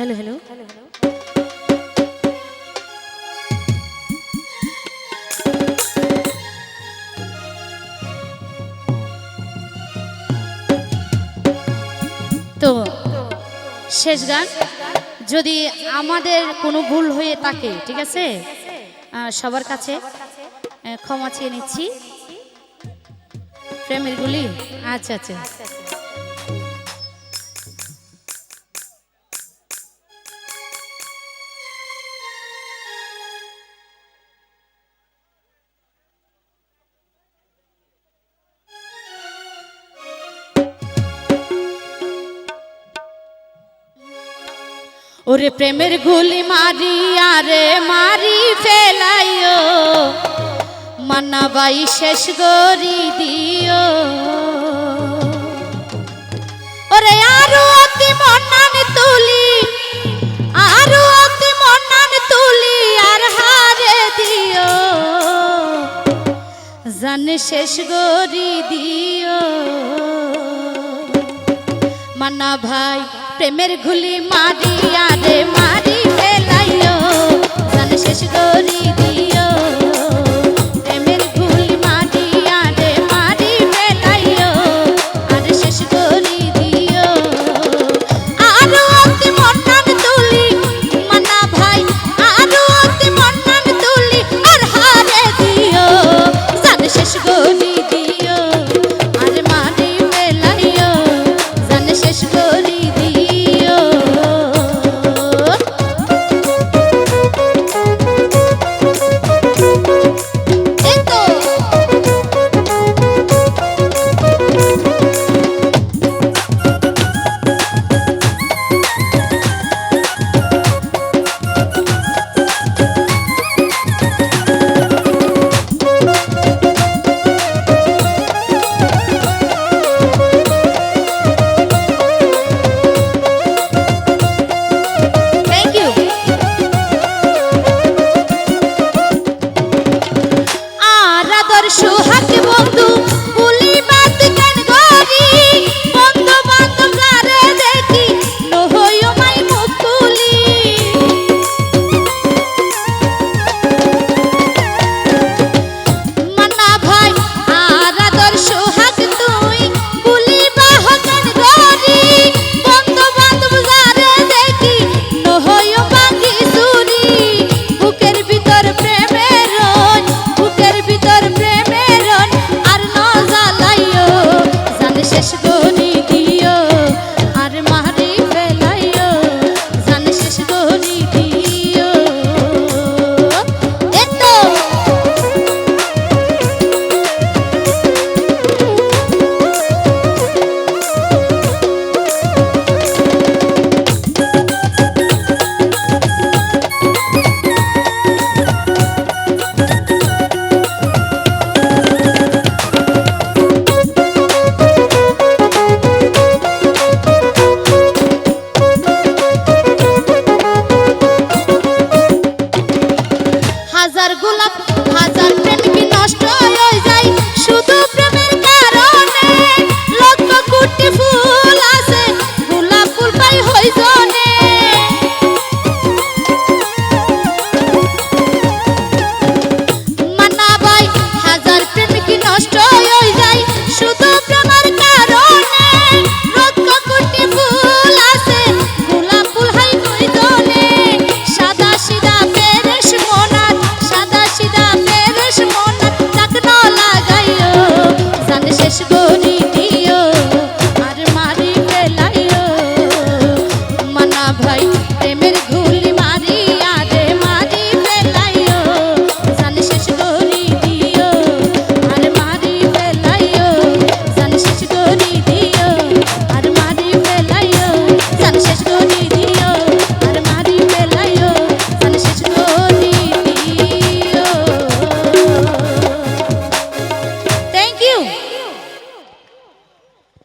Hello hello তো শেষ গান। যদি আমাদের কোনো ভুল হয়ে থাকে ঠিক আছে? সবার কাছে ক্ষমা চেয়ে নিচ্ছি। প্রেমের গুলি? আচ্ছা আচ্ছা। ওরে প্রেমের গুলি মারি আরে মারি ফেলাইও। মান্নাবাই শেষ গরি দিও। ওরে আরও অতি মন্নান তুলি, আরও অতি মন্নান তুলি আর হারে দিও। জানে শেষ গরি দিও। মান্না ভাই প্রেমের ঘুলি মারিয়া রে Hatte